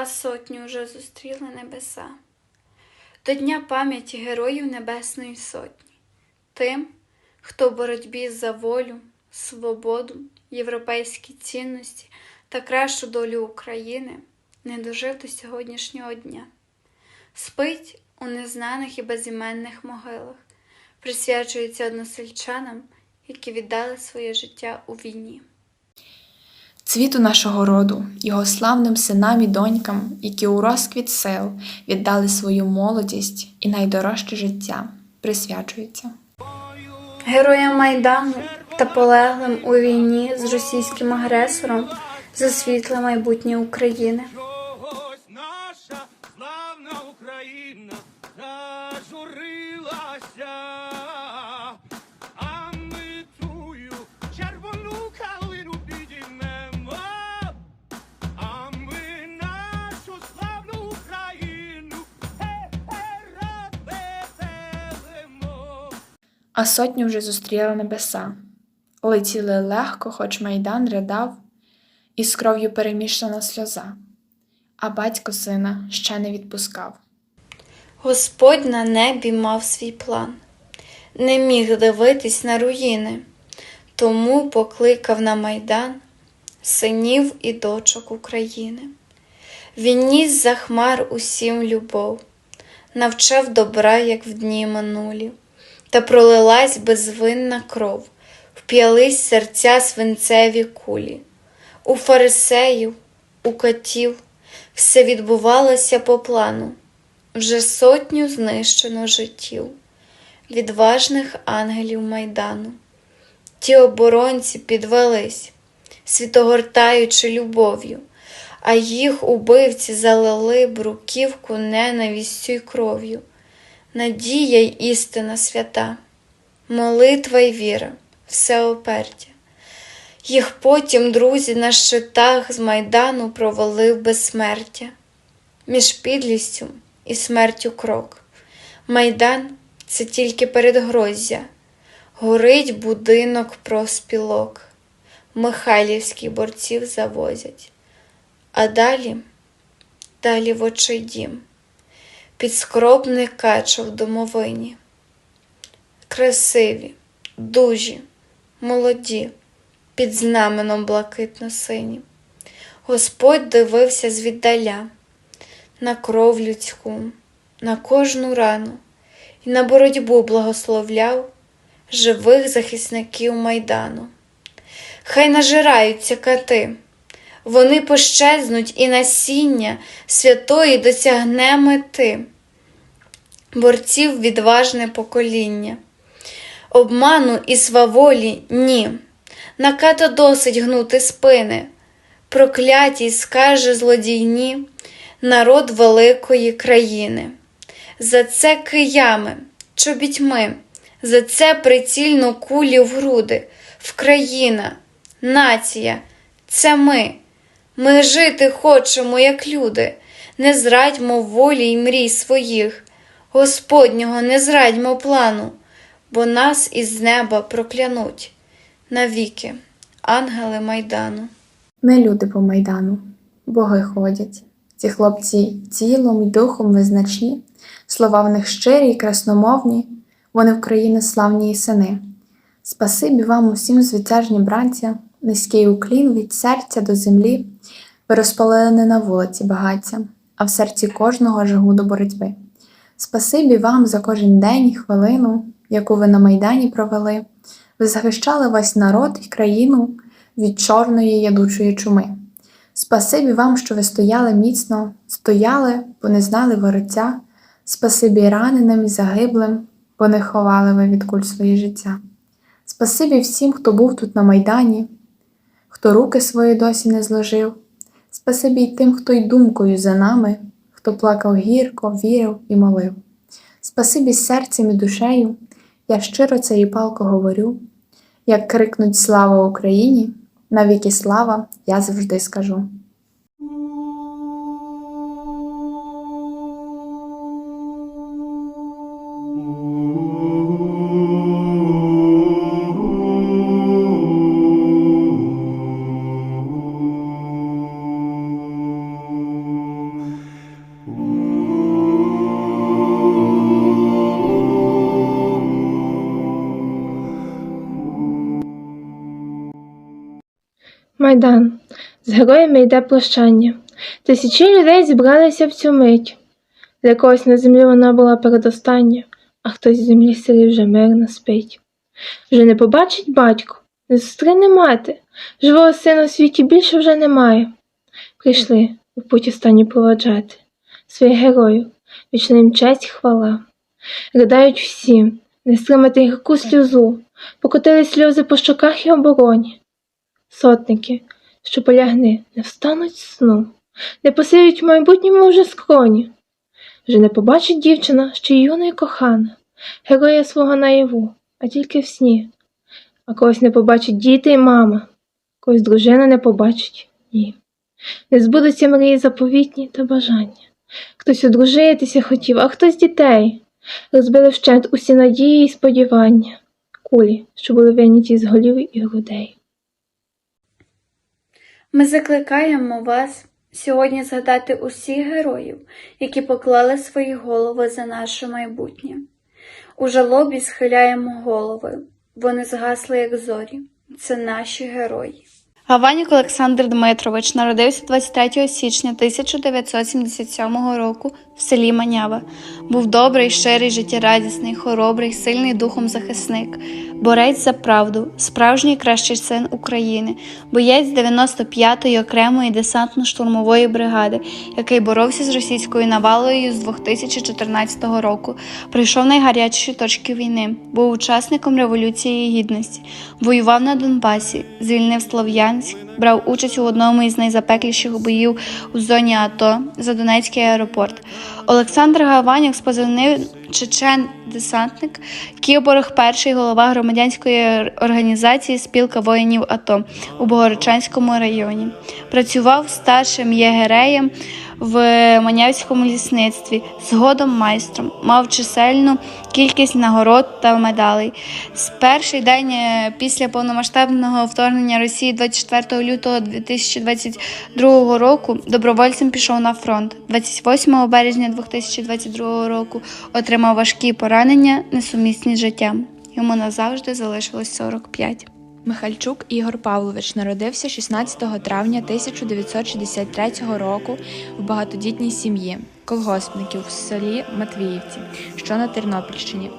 а сотню вже зустріли небеса. До Дня пам'яті Героїв Небесної Сотні, тим, хто в боротьбі за волю, свободу, європейські цінності та кращу долю України не дожив до сьогоднішнього дня. Спить у незнаних і безіменних могилах, присвячується односельчанам, які віддали своє життя у війні. Цвіту нашого роду, його славним синам і донькам, які у розквіт сил віддали свою молодість і найдорожче життя, присвячується. Героям Майдану та полеглим у війні з російським агресором за світле майбутнє України. А сотню вже зустріла небеса. Летіли легко, хоч майдан ридав, і з кров'ю перемішана сльоза, а батько сина ще не відпускав. Господь на небі мав свій план, не міг дивитись на руїни, тому покликав на майдан синів і дочок України. Він ніс за хмар усім любов, навчав добра, як в дні минулі, та пролилась безвинна кров, вп'ялись серця свинцеві кулі. У фарисеїв, у котів все відбувалося по плану вже сотню знищено життів, відважних ангелів майдану. Ті оборонці підвелись, світогортаючи любов'ю, а їх убивці залили бруківку ненавістю й кров'ю. Надія й істина свята, молитва й віра, все опертя. Їх потім друзі на щитах з майдану провели в безсмертя між підлістю і смертю крок. Майдан це тільки передгроздя, горить будинок проспілок, Михайлівських борців завозять. А далі, далі в очей дім, підскробний качо в домовині. Красиві, дужі, молоді, під знаменом блакитно-сині. Господь дивився звіддаля на кров людську, на кожну рану і на боротьбу благословляв живих захисників майдану. Хай нажираються кати, вони пощезнуть і насіння святої досягне мети, борців відважне покоління. Обману і сваволі ні, на ката досить гнути спини, проклятій скаже злодійні народ великої країни. За це киями, чобітьми, за це прицільно кулі в груди, Вкраїна, нація, це ми. Ми жити хочемо, як люди, не зрадьмо волі й мрій своїх, Господнього не зрадьмо плану, бо нас із неба проклянуть навіки, ангели майдану. Не люди по майдану, боги ходять. Ці хлопці тілом і духом визначні, слова в них щирі й красномовні, вони в країни славні і сини. Спасибі вам усім звитяжні браття, низький уклін від серця до землі, ви розпалили не на вулиці багаття, а в серці кожного жагу до боротьби. Спасибі вам за кожен день і хвилину, яку ви на Майдані провели. Ви захищали весь народ і країну від чорної ядучої чуми. Спасибі вам, що ви стояли міцно, стояли, бо не знали вороття. Спасибі раненим і загиблим, бо не ховали ви від куль своє життя. Спасибі всім, хто був тут на Майдані, хто руки свої досі не зложив. Спасибі й тим, хто й думкою за нами, хто плакав гірко, вірив і молив. Спасибі серцем і душею, я щиро це і палко говорю, як крикнуть слава Україні, навіки слава, я завжди скажу. Майдан. З героями йде прощання. Тисячі людей зібралися в цю мить. Для когось на землі вона була передостання, а хтось з землі сирі вже мирно спить. Вже не побачить батько, не зустріне мати, живого сина у світі більше вже немає. Прийшли у путь останню проводжати своїх героїв, вічна їм честь хвала. Riдають всі, не стримати гірку сльозу, покотили сльози по щоках і обороні. Сотники, що полягни, не встануть сну, не посивють в майбутньому вже скроні. Вже не побачить дівчина, що юна й кохана, героя свого наяву, а тільки в сні. А когось не побачить діти й мама, когось дружина не побачить ні. Не збудуться мрії заповітні та бажання. Хтось одружитися хотів, а хтось дітей. Розбили вщент усі надії й сподівання, кулі, що були виняті з голів і грудей. Ми закликаємо вас сьогодні згадати усіх героїв, які поклали свої голови за наше майбутнє. У жалобі схиляємо голови, вони згасли, як зорі. Це наші герої. Гаванюк Олександр Дмитрович народився 23 січня 1977 року в селі Манява. Був добрий, щирий, життєрадісний, хоробрий, сильний духом захисник, борець за правду, справжній кращий син України, боєць 95-ї окремої десантно-штурмової бригади, який боровся з російською навалою з 2014 року. Прийшов найгарячіші точки війни, був учасником Революції Гідності, воював на Донбасі, звільнив Слов'янськ, брав участь у одному із найзапекліших боїв у зоні АТО за Донецький аеропорт. Олександр Гаванюк з позивним Чечен десантник, Кіборг, перший голова громадянської організації Спілка воїнів АТО у Богородчанському районі. Працював старшим єгереєм в Манявському лісництві, згодом майстром, мав чисельну кількість нагород та медалей. З перший день е, після повномасштабного вторгнення Росії 24 лютого 2022 року добровольцем пішов на фронт. 28 березня 2022 року отримав важкі поранення, несумісні з життям. Йому назавжди залишилось 45. Михальчук Ігор Павлович народився 16 травня 1963 року в багатодітній сім'ї колгоспників в селі Матвіївці, що на Тернопільщині.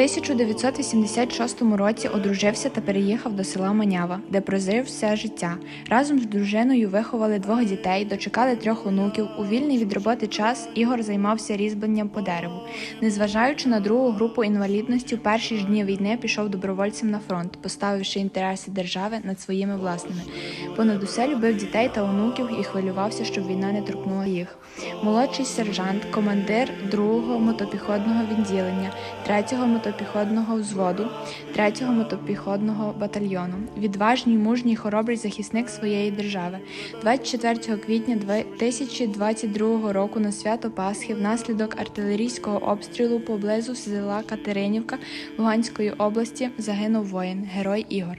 В 1986 році одружився та переїхав до села Манява, де прожив все життя. Разом з дружиною виховали двох дітей, дочекали трьох онуків. У вільний від роботи час Ігор займався різьбленням по дереву. Незважаючи на другу групу інвалідності, в перші ж дні війни пішов добровольцем на фронт, поставивши інтереси держави над своїми власними. Понад усе любив дітей та онуків і хвилювався, щоб війна не торкнула їх. Молодший сержант, командир 2-го мотопіхотного відділення, 3-го мотопіхотного взводу, 3-го мотопіходного батальйону. Відважний, мужній, хоробрий захисник своєї держави. 24 квітня 2022 року на свято Пасхи внаслідок артилерійського обстрілу поблизу села Катеринівка Луганської області загинув воїн, герой Ігор.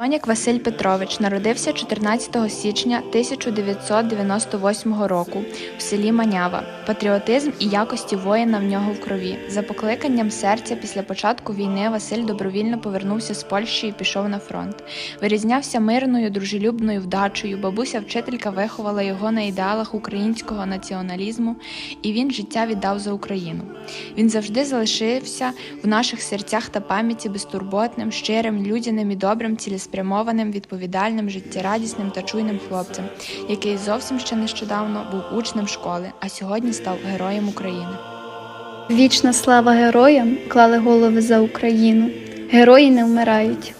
Моняк Василь Петрович народився 14 січня 1998 року в селі Манява. Патріотизм і якості воїна в нього в крові. За покликанням серця після початку війни Василь добровільно повернувся з Польщі і пішов на фронт. Вирізнявся мирною, дружелюбною вдачею. Бабуся вчителька виховала його на ідеалах українського націоналізму, і він життя віддав за Україну. Він завжди залишився в наших серцях та пам'яті безтурботним, щирим, людяним і добрим, цілеспрямованим, відповідальним, життєрадісним та чуйним хлопцем, який зовсім ще нещодавно був учнем школи, а сьогодні став героєм України. Вічна слава героям клали голови за Україну. Герої не вмирають,